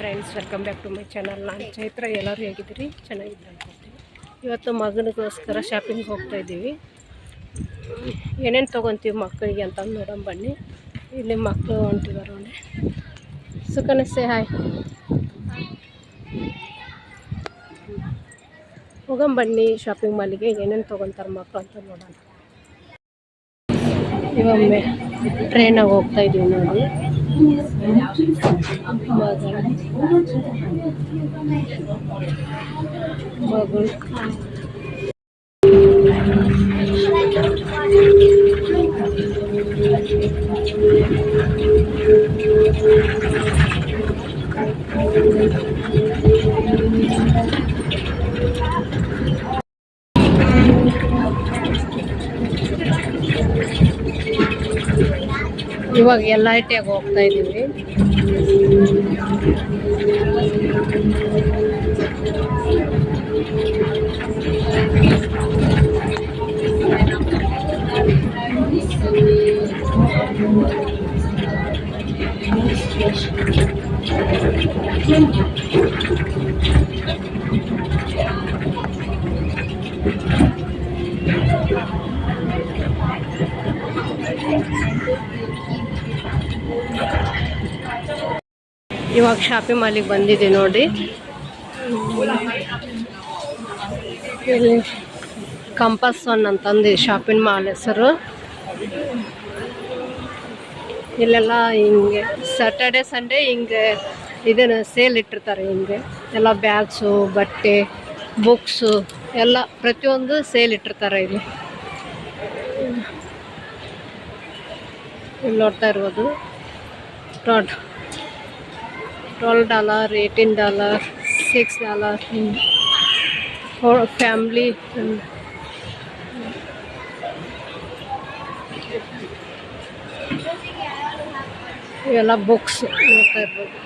Friends welcome back to my channel ನಾನು ಚೈತ್ರ, ಎಲ್ಲರೂ ಹೇಗಿದ್ದೀರಿ? ಚೆನ್ನಾಗಿದ್ದೀರಿ ಅನ್ಕೊಳ್ತೀನಿ ಇವತ್ತು ಮಗನಿಗೋಸ್ಕರ ಶಾಪಿಂಗ್ ಹೋಗ್ತಾ ಇದ್ದೀವಿ. ಏನೇನು ತೊಗೊತೀವಿ ಮಕ್ಕಳಿಗೆ ಅಂತ ನೋಡೋಣ ಬನ್ನಿ. ಇಲ್ಲಿ ಮಕ್ಕಳು ಹೊಂಟಿದ್ದಾರೆ ಸುಖನ ಸುಕನಸೆ ಹಾಯ್ ಹೋಗೋಣ ಬನ್ನಿ ಶಾಪಿಂಗ್ ಮಾಲಿಗೆ ಏನೇನು ತೊಗೊತಾರೆ ಮಕ್ಕಳು ಅಂತ ನೋಡೋಣ. ಇವೊಮ್ಮೆ ಟ್ರೈನಾಗ ಹೋಗ್ತಾ ಇದ್ದೀವಿ ನೋಡಿ. ಮಗಳು ಇವಾಗ ಐ ಟಿಯಾಗ ಹೋಗ್ತಾ ಇದ್ದೀವಿ ಇವಾಗ ಶಾಪಿಂಗ್ ಮಾಲಿಗೆ ಬಂದಿದೆ ನೋಡಿ ಇಲ್ಲಿ ಕಂಪಸ್ ಒನ್ ಅಂತಂದು ಶಾಪಿಂಗ್ ಮಾಲ್ ಹೆಸರು. ಇಲ್ಲೆಲ್ಲ ಹಿಂಗೆ ಸ್ಯಾಟರ್ಡೆ ಸಂಡೇ ಹಿಂಗೆ ಇದನ್ನು ಸೇಲ್ ಇಟ್ಟಿರ್ತಾರೆ ಹಿಂಗೆ. ಎಲ್ಲ ಬ್ಯಾಗ್ಸು ಬಟ್ಟೆ ಬುಕ್ಸು ಎಲ್ಲ ಪ್ರತಿಯೊಂದು ಸೇಲ್ ಇಟ್ಟಿರ್ತಾರೆ ಇಲ್ಲಿ. ಇಲ್ಲಿ ನೋಡ್ತಾ ಇರ್ಬೋದು. Taught twelve dollar eighteen dollar six dollar for family ಇವೆಲ್ಲ ಬುಕ್ಸ್ ನೋಡ್ತಾ ಇರ್ಬೋದು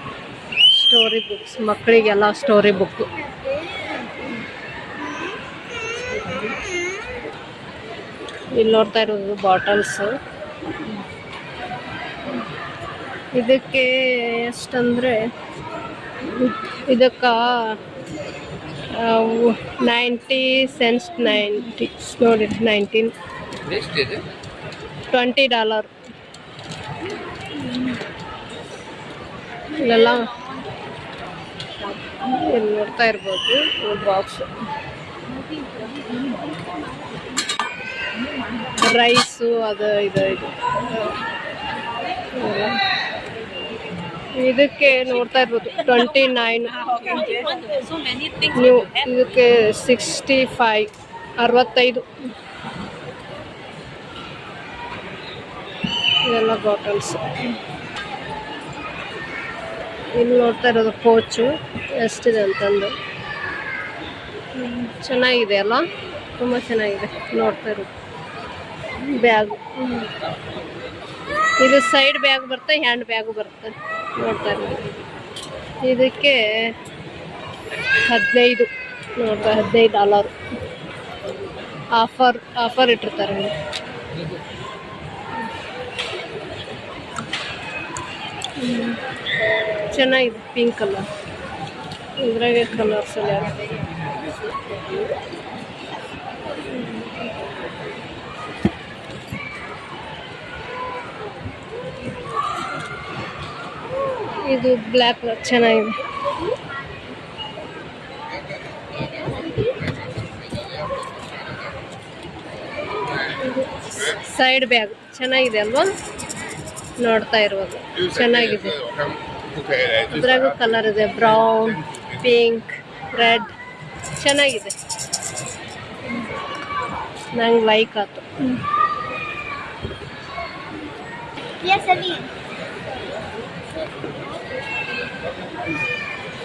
ಸ್ಟೋರಿ ಬುಕ್ಸ್ ಮಕ್ಕಳಿಗೆಲ್ಲ ಸ್ಟೋರಿ ಬುಕ್ ಇಲ್ಲಿ ನೋಡ್ತಾ ಇರೋದು ಬಾಟಲ್ಸು ಇದಕ್ಕೆ ಎಷ್ಟಂದರೆ ಇದಕ್ಕೆ ನೈಂಟಿ ಸೆನ್ಸ್ ನೈಂಟಿ ನೋಡಿ ನೈನ್ಟೀನ್ ಟ್ವೆಂಟಿ ಡಾಲರ್. ಇಲ್ಲೆಲ್ಲ ಇಲ್ಲಿ ನೋಡ್ತಾ ಇರ್ಬೋದು ಬಾಕ್ಸ್ ರೈಸು ಅದು ಇದು ಇದು. ಇದಕ್ಕೆ ನೋಡ್ತಾ ಇರ್ಬೋದು ಟ್ವೆಂಟಿ ನೈನ್ ನೀವು ಇದಕ್ಕೆ ಸಿಕ್ಸ್ಟಿ ಫೈವ್ ಅರವತ್ತೈದು. ಇದೆಲ್ಲ ಬಾಟಲ್ಸ್ ಇಲ್ಲಿ ನೋಡ್ತಾ ಇರೋದು ಕೋಚು ಎಷ್ಟಿದೆ ಅಂತಂದು. ಚೆನ್ನಾಗಿದೆ ಅಲ್ಲ ತುಂಬ ಚೆನ್ನಾಗಿದೆ ನೋಡ್ತಾ ಇರೋದು. ಬ್ಯಾಗ್. ಇದು ಸೈಡ್ ಬ್ಯಾಗ್ ಬರುತ್ತೆ ಹ್ಯಾಂಡ್ ಬ್ಯಾಗು ಬರುತ್ತೆ. ನೋಡ್ತಾ ಇರೋದು ಇದಕ್ಕೆ ಹದಿನೈದು ನೋಡ್ತಾರೆ ಹದಿನೈದು ಡಾಲರ್ ಆಫರ್ ಆಫರ್ ಇಟ್ಟಿರ್ತಾರೆ. ಚೆನ್ನಾಗಿದೆ ಪಿಂಕ್ ಕಲರ್ ಇದ್ರಾಗೆ ಕಲರ್ಸ್ ಎಲ್ಲ. ಇದು ಬ್ಲ್ಯಾಕ್ ಚೆನ್ನಾಗಿದೆ. ಸೈಡ್ ಬ್ಯಾಗ್ ಚೆನ್ನಾಗಿದೆ ಅಲ್ವಾ? ನೋಡ್ತಾ ಇರ್ಬೋದು. ಚೆನ್ನಾಗಿದೆ. ಅದ್ರಾಗೂ ಕಲರ್ ಇದೆ ಬ್ರೌನ್ ಪಿಂಕ್ ರೆಡ್ ಚೆನ್ನಾಗಿದೆ. ನಂಗೆ ಲೈಕ್ ಆಯ್ತು.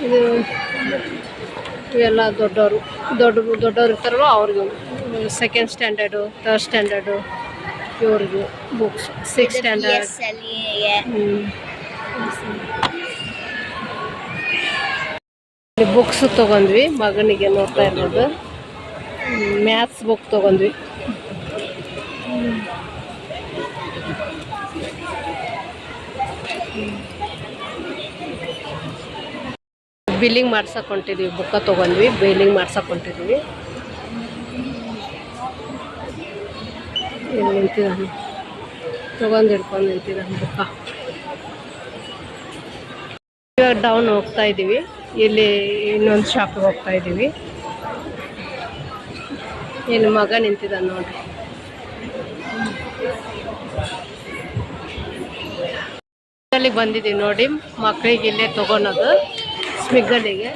ಇದು ಇವೆಲ್ಲ ದೊಡ್ಡವರು ದೊಡ್ಡ ದೊಡ್ಡವ್ರು ಇರ್ತಾರಲ್ಲ ಅವ್ರಿಗೆ. ಸೆಕೆಂಡ್ ಸ್ಟ್ಯಾಂಡರ್ಡು ಥರ್ಡ್ ಸ್ಟ್ಯಾಂಡರ್ಡು ಇವ್ರಿಗೆ ಬುಕ್ಸ್ ಸಿಕ್ಸ್ ಸ್ಟ್ಯಾಂಡರ್ಡ್ ಹ್ಞೂ. ಬುಕ್ಸ್ ತೊಗೊಂಡ್ವಿ ಮಗನಿಗೆ ನೋಡ್ತಾ ಇರ್ಬೋದು. ಮ್ಯಾಥ್ಸ್ ಬುಕ್ ತೊಗೊಂಡ್ವಿ. ಬಿಲ್ಲಿಂಗ್ ಮಾಡ್ಸಕ್ಕೆ ಹೊಂಟಿದ್ವಿ, ಬುಕ್ಕ ತೊಗೊಂಡ್ವಿ, ಬಿಲ್ಲಿಂಗ್ ಮಾಡ್ಸಕ್ಕೆ ಹೊಂಟಿದ್ವಿ. ಇಲ್ಲಿ ನಿಂತಿದ್ದಾನೆ ತೊಗೊಂಡು ಹಿಡ್ಕೊಂಡು ನಿಂತಿದ್ದಾನೆ ಬುಕ್ಕ. ಡೌನ್ ಹೋಗ್ತಾ ಇದ್ದೀವಿ ಇಲ್ಲಿ ಇನ್ನೊಂದು ಶಾಪಿಗೆ ಹೋಗ್ತಾ ಇದ್ದೀವಿ ಇಲ್ಲಿ ಮಗ ನಿಂತಿದ್ದಾನೆ ನೋಡಿ ಅಲ್ಲಿಗೆ ಬಂದಿದ್ದೀವಿ ನೋಡಿ ಮಕ್ಕಳಿಗೆ ಇಲ್ಲೇ ತೊಗೊಳೋದು. ಸ್ಮಿಗ್ಗಲ್ಲಿಗೆ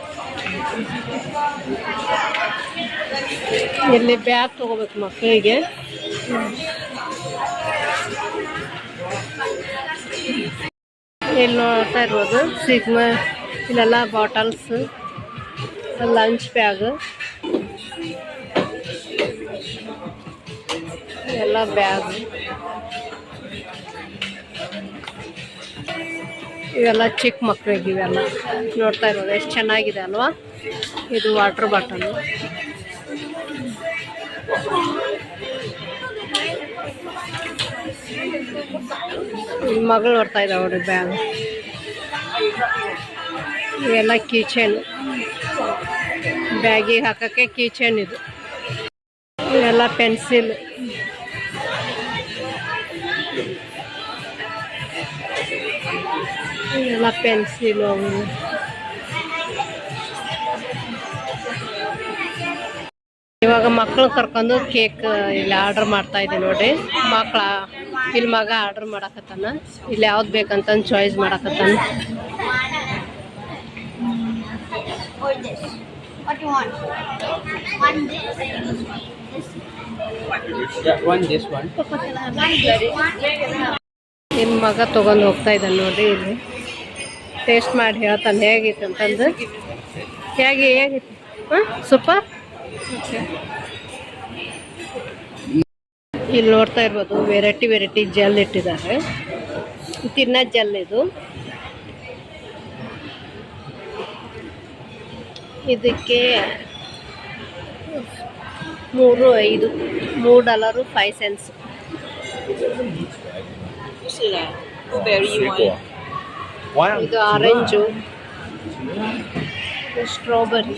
ಇಲ್ಲಿ ಬ್ಯಾಗ್ ತೊಗೋಬೇಕು ಮಕ್ಕಳಿಗೆ ಇಲ್ಲಿ ನೋಡ್ತಾ ಇರ್ಬೋದು ಸಿಗ್ಮ ಇಲ್ಲೆಲ್ಲ ಬಾಟಲ್ಸ್ ಲಂಚ್ ಬ್ಯಾಗ್ ಎಲ್ಲ ಬ್ಯಾಗ್ ಇವೆಲ್ಲ ಚಿಕ್ಕ ಮಕ್ಕಳಿಗೆ ಇವೆಲ್ಲ ನೋಡ್ತಾ ಇರೋದು. ಎಷ್ಟು ಚೆನ್ನಾಗಿದೆ ಅಲ್ವಾ? ಇದು ವಾಟರ್ ಬಾಟಲ್ ಮಗಳು ನೋಡ್ತಾ ಇದ್ದಾವೆ ಬ್ಯಾಗ್. ಇವೆಲ್ಲ ಕಿಚನ್ ಬ್ಯಾಗಿಗೆ ಹಾಕೋಕ್ಕೆ ಕಿಚನ್ ಇದು. ಇವೆಲ್ಲ ಪೆನ್ಸಿಲ್ ಪೆನ್ಸಿಲ್ ಅವು ಇವಾಗ ಮಕ್ಕಳು ಕರ್ಕೊಂಡು ಕೇಕ್ ಇಲ್ಲಿ ಆರ್ಡರ್ ಮಾಡ್ತಾ ಇದ್ದೀನಿ ನೋಡಿ ಮಕ್ಕಳ ಇಲ್ಲಿ ಮಗ ಆರ್ಡರ್ ಮಾಡಕತ್ತಾನ ಇಲ್ಲಿ ಯಾವ್ದು ಬೇಕಂತ ಚಾಯ್ಸ್ ಮಾಡಾಕತ್ತಾನ Or this. What want? One this. This. One this one. One this. One. ನಿಮ್ಮ ಮಗ ತಗೊಂಡು ಹೋಗ್ತಾ ಇದ್ದಾನೆ ನೋಡಿ ಇಲ್ಲಿ ಟೇಸ್ಟ್ ಮಾಡಿ ಹೇಳ್ತಾನೆ ಹೇಗಿತ್ತು ಅಂತಂದು. ಹೇಗೆ ಹೇಗಿತ್ತು ಹಾಂ ಸೂಪರ್ ಇಲ್ಲಿ ನೋಡ್ತಾ ಇರ್ಬೋದು ವೆರೈಟಿ ವೆರೈಟಿ ಜೆಲ್ ಇಟ್ಟಿದ್ದಾರೆ. ತಿನ್ನೋ ಜೆಲ್ ಇದು. ಇದಕ್ಕೆ ಮೂರು ಐದು ಮೂರು ಡಾಲರು ಫೈವ್ ಸೆನ್ಸ್. ಇದು ಆರೆಂಜು ಸ್ಟ್ರಾಬೆರಿ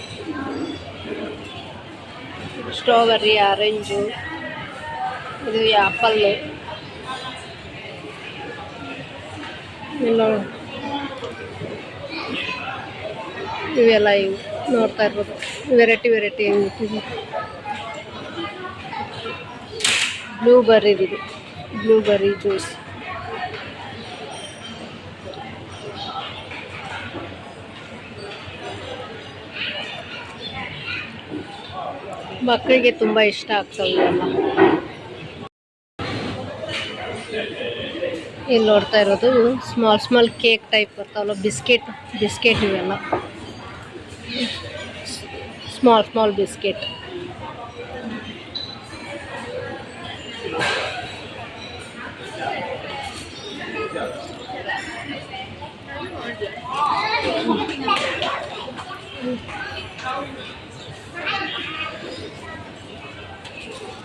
ಸ್ಟ್ರಾಬೆರಿ ಆರೆಂಜು ಇದು ಆ್ಯಪಲ್ಲು ಇಲ್ಲ ಇವೆಲ್ಲ ಇವು ನೋಡ್ತಾ ಇರ್ಬೋದು ವೆರೈಟಿ ವೆರೈಟಿ ಹೆಂಗಿಟ್ಟಿದೆ ಬ್ಲೂಬೆರ್ರಿದು ಬ್ಲೂಬೆರ್ರಿ ಜ್ಯೂಸ್ ಮಕ್ಕಳಿಗೆ ತುಂಬ ಇಷ್ಟ ಆಗ್ತವೆ ಇವೆಲ್ಲ ಇಲ್ಲಿ ನೋಡ್ತಾ ಇರೋದು ಸ್ಮಾಲ್ ಸ್ಮಾಲ್ ಕೇಕ್ ಟೈಪ್ ಬರ್ತಾವಲ್ಲ ಬಿಸ್ಕೆಟ್ ಬಿಸ್ಕೆಟ್ ಇವೆಲ್ಲ. ಸ್ಮಾಲ್ ಸ್ಮಾಲ್ ಬಿಸ್ಕೆಟ್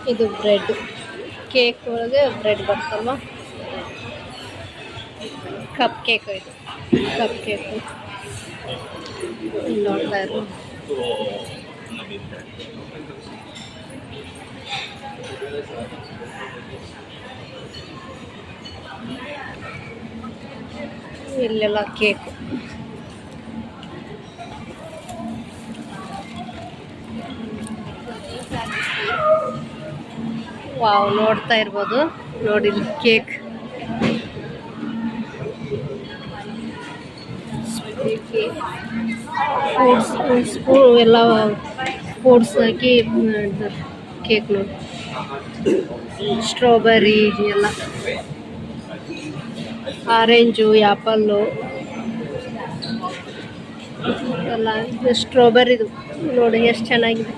ಇದು ಬ್ರೆಡ್ ಕೇಕ್ ಒಳಗೆ ಬ್ರೆಡ್ ಬರ್ತಲ್ವ? ಕಪ್ ಕೇಕ್ ಇದು. ಕಪ್ ಕೇಕು ಇಲ್ಲಿ ನೋಡ್ತಾ ಇರೋ ಇಲ್ಲೆಲ್ಲ ಕೇಕು ವಾವ್, ನೋಡ್ತಾ ಇರ್ಬೋದು. ನೋಡಿ ಕೇಕ್. ಫ್ರೂಟ್ಸ್ ಸ್ಪೂ ಎಲ್ಲ ಫ್ರೂಟ್ಸ್ ಹಾಕಿ ಕೇಕ್ ನೋಡಿ. ಸ್ಟ್ರಾಬೆರಿ ಎಲ್ಲ. ಆರೆಂಜು ಆ್ಯಪಲ್ಲು ಎಲ್ಲ, ಇದು ಸ್ಟ್ರಾಬೆರಿದು ನೋಡಿ, ಎಷ್ಟು ಚೆನ್ನಾಗಿದೆ.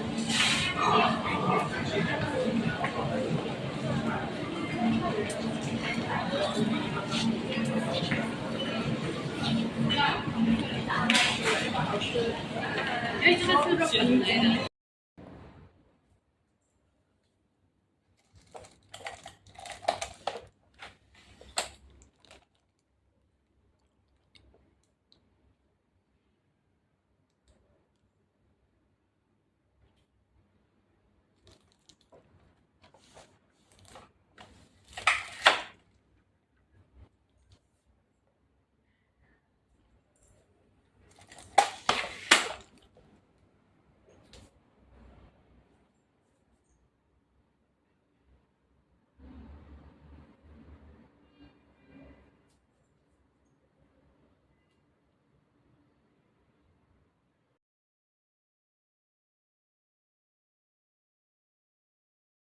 学来的